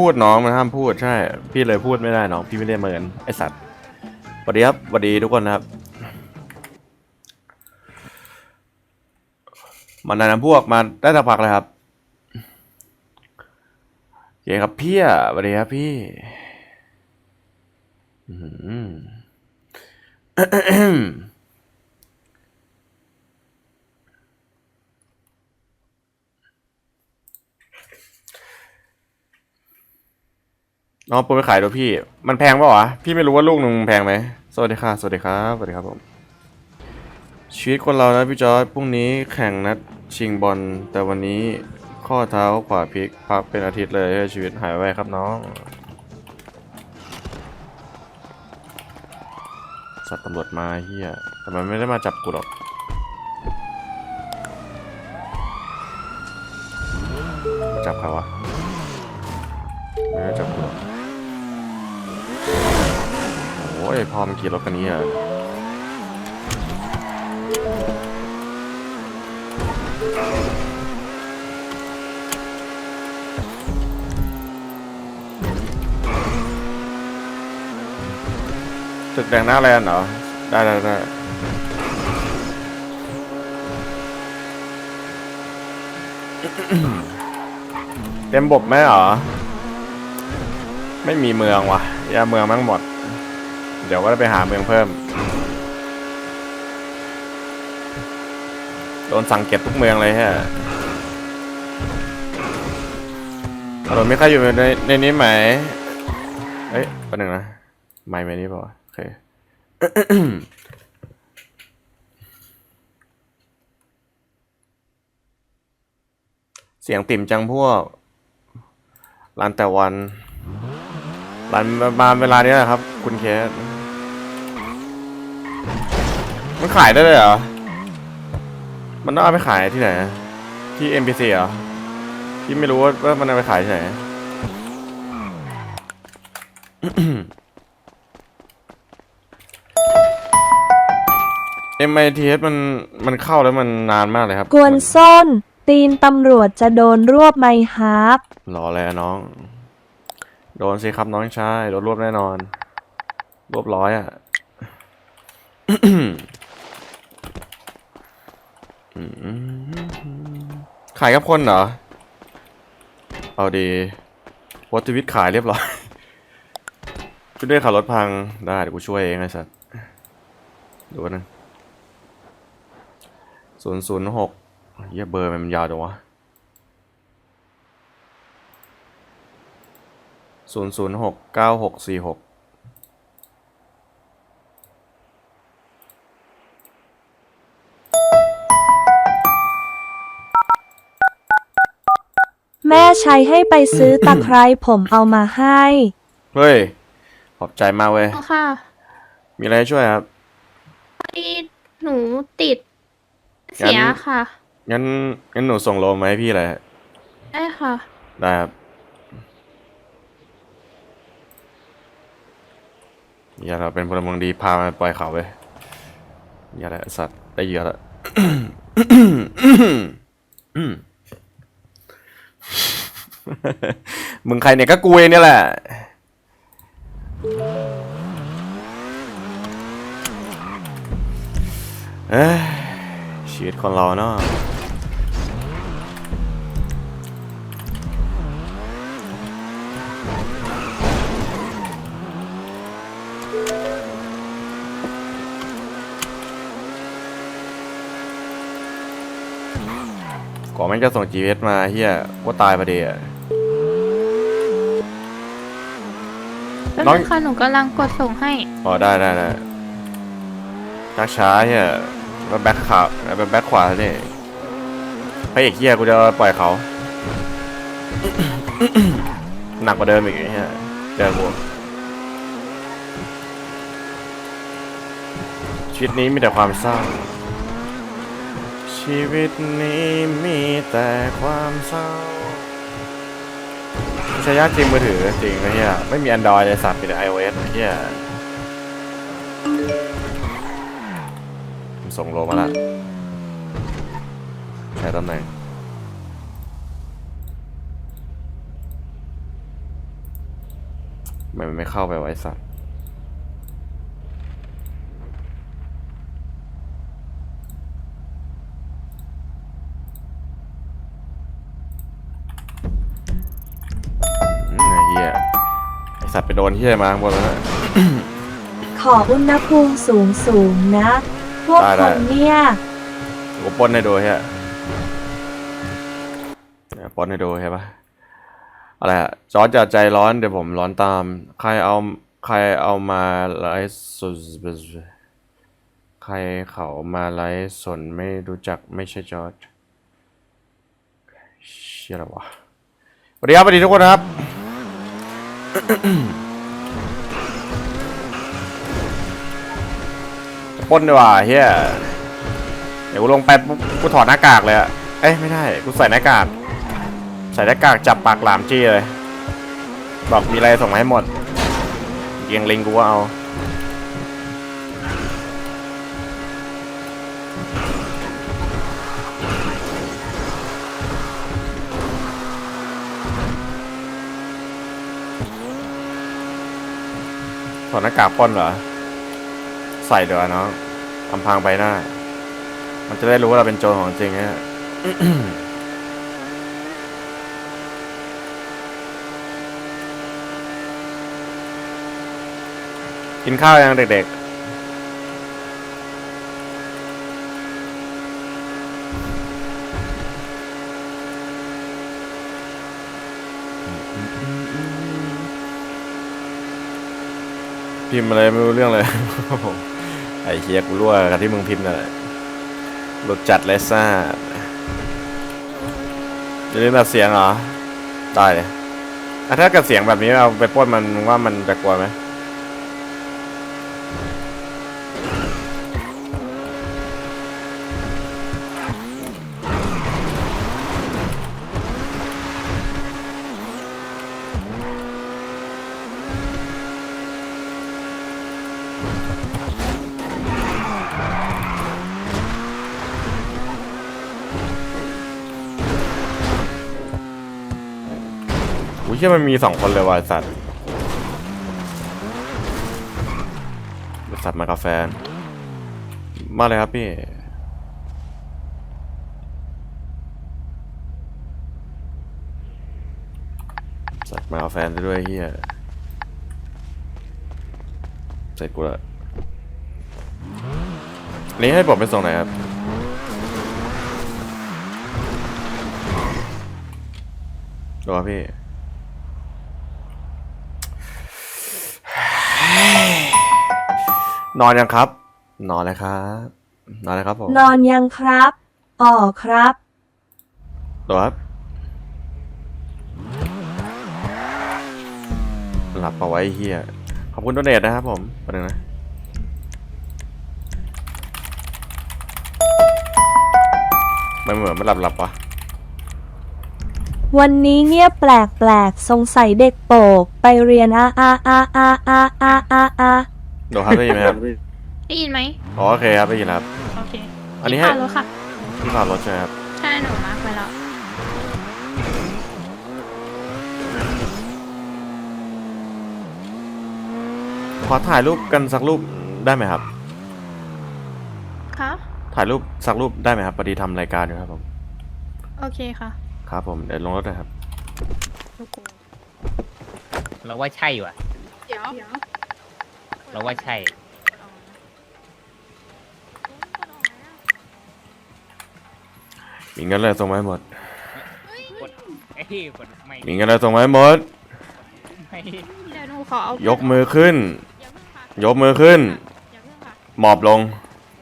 พูดน้องมันห้ามพูดใช่ พี่เลยพูดไม่ได้น้องพี่ไม่ได้เหมือนไอสัตว์สวัสดีครับสวัสดีทุกคนนะครับมานานำพวกมาได้สักพักเลยครับโอเคครับพี่อะสวัสดีครับพี่อื้อ อน้องปูไปขายดูพี่ มันแพงป่าวะ พี่ไม่รู้ว่าลูกหนึ่งแพงไหม สวัสดีค่ะ สวัสดีครับ สวัสดีครับผม ชีวิตคนเรานะพี่จอร์ดพรุ่งนี้แข่งนัดชิงบอล แต่วันนี้ข้อเท้าขวาพลิกพักเป็นอาทิตย์เลยชีวิตหายไวครับน้อง สัตว์ตำรวจมาเฮียแต่มันไม่ได้มาจับกูหรอกจับใครวะไม่ได้จับกูหรอกโอ้ยพอมันขี่รถคันนี้อะตึกแดงหน้าแลนเหรอ ได้ได้ได้เต็มบบไหมเหรอ ไม่มีเมืองว่ะยาเมืองมั่งหมด ดี๋ยวก็ได้ไปหาเมืองเพิ่ม โดนสั่งเก็บทุกเมืองเลยฮะฮัลโหลมีใครอยอยู่ในในนี้ไหมเอ้ยแป๊บนึงนะไม่ไม่นี่เปล่าวะโอเคเสียงติ่มจังพวกร้านแต่วันร้านมาเวลานี้แหละครับ คุณเคส มันขายได้เลยเหรอ มันต้องเอาไปขายที่ไหน ที่ NPC เหรอพี่ไม่รู้ว่าว่ามันเอาไปขายที่ไหน MITS มันมันเข้าแล้วมันนานมากเลยครับกวนส้น ตีนตำรวจจะโดนรวบไหมฮาร์ปรอเลยอะน้อง โดนสิครับน้องชายโดนรวบแน่นอน รวบร้อยอะ ขายกับคนเหรอ เอาดีวัตวิทขายเรียบร้อยช่วยด้วยขับรถพัง ได้เดี๋ยวกูช่วยเองไอ้สัสดูนะศูนย์ศูนย์หกเหี้ยเบอร์มันยาวจังวะศูนย์ศูนย์หกเก้าหกสี่หก แม่ใช้ให้ไปซื้อตะไคร้ผมเอามาให้ เฮ้ย ขอบใจมากเว้ย ค่ะมีอะไรให้ช่วยครับ พอดีหนูติดเสียงั้น ค่ะ งั้นงั้นหนูส่งโลมาให้พี่เลยได้ค่ะ ได้ครับ อย่าเราเป็นพลเมืองดีพามาปล่อยเขาไปอย่าละสัตว์ได้เยอะละ มึงใครเนี่ยก็กูเองเนี่ยแหละ เอ้ยชีวิตคนเราเนาะก่อนแม่งจะส่ง GPS มาเฮียก็ตายประเดี๋ยว แล้ว น้องนึงค่ะหนูกำลังกดส่งให้ อ๋อได้ได้ได้ชักช้าเฮียแล้วแบ็คขาแล้วแบ็คขวาเนี่ยพระเอกเฮียกูจะปล่อยเขา หนักกว่าเดิมอีกไอ้เฮียเจอกูชีวิตนี้มีแต่ความเศร้า ชีวิตนี้มีแต่ความเศร้า ใช้ยากจริงมือถือจริงไอ้เหี้ยไม่มี Android เลยสัตว์มีแต่ iOS ไอ้เหี้ยส่งโลมาละใช้ตำแหน่งไมมันไม่เข้าไปไว้สัตว์ สัตว์ไปโดนเหี้ยมาข้างบนแล้วนะ ขออุณหภูมิสูงสูงๆนะ พวกได้คได้ นเนี่ยกูปล้นให้ดูเฮียเนี่ยปล้นให้ดูใช่ปะอะไรอะจอร์จอย่าใจร้อนเดี๋ยวผมร้อนตาม ใครเอาใครเอามาไลฟ์สดใครเขามาไลฟ์สนไม่รู้จักไม่ใช่จอร์จเชี่ยอะไรวะสวัสดีครับสวัสดีทุกคนครับ ปล้นดีกว่าเฮียเดี๋ยวกูลงไปปุ๊บกูถอดหน้ากากเลยอะเอ้ยไม่ได้กูใส่หน้ากาก ใส่หน้ากากจับปากหลามจี้เลย บอกมีอะไรส่งมาให้หมดเกียงลิงกูก็เอา ถอดหน้ากากปล้นเหรอ ใส่เดี๋ยวน้องอำพรางใบหน้า มันจะได้รู้ว่าเราเป็นโจรของจริงเนี่ยกินข้าวยังเด็กๆ พิมพ์อะไรไม่รู้เรื่องเลย ไอ้เฮียกูรั่วกับที่มึงพิมพ์นั่นแหละหลุดจัดเละซ่าจะเล่นแบบเสียงเหรอ ได้เลยอะถ้าเกิดเสียงแบบนี้เอาไปป้นมันว่ามันจะกลัวไหม อุ้ยเชื่มันมีสองคนเลยว่ะไอ้สัตว์ไอ้สัตว์มากาแฟน มาเลยครับพี่ สัตว์มากาแฟนซะด้วยเฮียเสร็จกูละนนี้ให้ผมไปส่งไหนครับดูครับพี่ นอนยังครับ นอนเลยครับ นอนเลยครับผมนอนยังครับ อ๋อครับ ตัวครับ หลับเอาไว้เฮียขอบคุณโดเนทนะครับผมไปหนึ่งนะมันเหมือนมันหลับหลับๆวะวันนี้เงียบแปลกๆสงสัยเด็กโปก ไปเรียนอาอาอาอาอาอาอา อาดูครับได้ยินไหมครับได้ยินไหมอ๋อโอเคครับได้ยินแล้วครับ โอเคอันนี้ที่ให้พารถค่ะที่ขับรถใช่ไหมครับใช่หนูมาร์คไว้แล้วขอถ่ายรูปกันสักรูปได้ไหมครับ ค่ะถ่ายรูปสักรูปได้ไหมครับพอดีทำรายการอยู่ครับผมโอเคค่ะครับผมเดี๋ยวลงรถนะครับเราว่าใช่ว่ะ เดี๋ยว เราว่าใช่ มีเงินอะไรส่งมาให้หมดกดไอ้ยกดไม่มีเงินอะไรส่งมาให้หมด ไม่เดี๋ยวหนูขอเอายกมือขึ้น อย่าเพิ่งค่ะยกมือขึ้น อย่าเพิ่งค่ะหมอบลง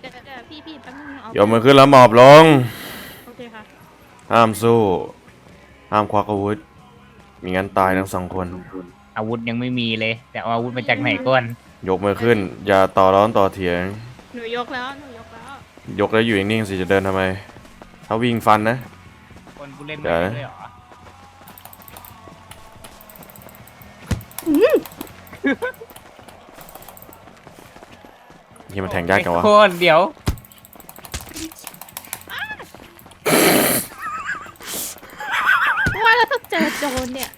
เดี๋ยวเดี๋ยวพี่พี่แป๊บนึงเอายกมือขึ้นแล้วหมอบลง โอเคค่ะห้ามสู้ ห้ามควักอาวุธ มีงั้นตายทั้งสองคน อาวุธยังไม่มีเลย แต่เอาอาวุธมาจากไหนก่อน ยกมือขึ้น อย่าต่อร้อนต่อเถียง หนูยกแล้ว หนูยกแล้ว ยกแล้วอยู่นิ่งๆสิจะเดินทำไม ถ้าวิ่งฟันนะ คนกูเล่นเดี๋ยวไม่นะได้เลยเหรอที่มันแทงยากจังวะไอ้คนเดี๋ยว ว่าแล้วถ้าเจอโจรเนี่ย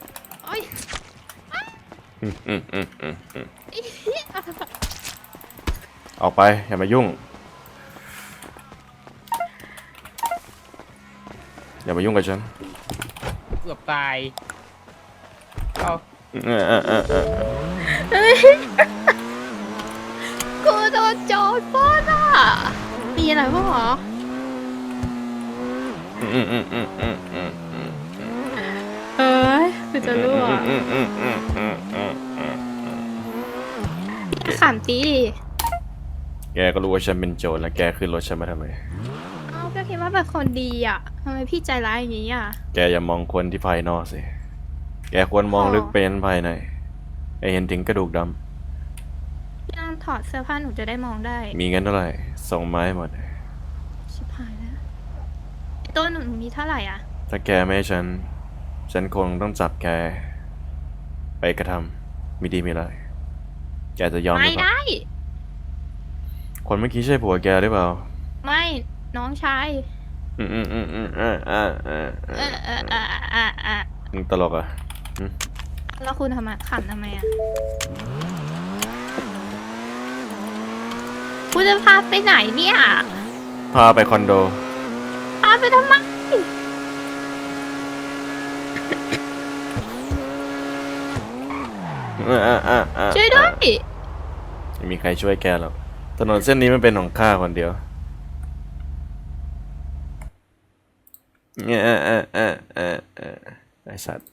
โอ้ยอืมอืมอืมอืมอืม ออกไป อย่ามายุ่ง อย่ามายุ่งกับฉัน เกือบตายเอาเออเออเออเออกูโดนโจรปล้นอะมีอะไรบ้างหรออืมอืมอืมอืมอืมอืมเอ้ยกูจะรั่วอืมอืมอืมอืมอืมอืมขำตี แกก็รู้ว่าฉันเป็นโจรแล้วแกขึ้นรถฉันมาทำไมเอาก็คิดว่าเป็นคนดีอะทำไมพี่ใจร้ายอย่างนี้อะ แกอย่ามองคนที่ภายนอกสิ แกควรมองลึกเป็นภายในไอเห็นถึงกระดูกดพี่ต้องถอดเสื้อผ้าหนูจะได้มองได้ำ มีเงินเท่าไหร่ส่งมาให้หมด ชิบหายแล้วตัวหนูมีเท่าไหร่อะ ถ้าแกไม่ให้ฉัน ฉันคงต้องจับแก ไปกระทำมีดีมีไรายแกจะยอมหไม่รือเปล่าได้ คนเมื่อกี้ใช่ผัวแกหรือเปล่า ไม่น้องชายอืมอืมอืมอืมอ่าอ่าอ่าเออเออเอออะอะมึงตลกอะแล้วคุณทำไมขำทำไมอะคุณจะพาไปไหนเนี่ยพาไปคอนโด พาไปทำไมอ่าอ่าอ่าอ่าช่วยด้วยไม่มีใครช่วยแกหรอก ถนนเส้นนี้มันเป็นของข้าคนเดียวเอ่ยเออเออเออเออไอสัตว์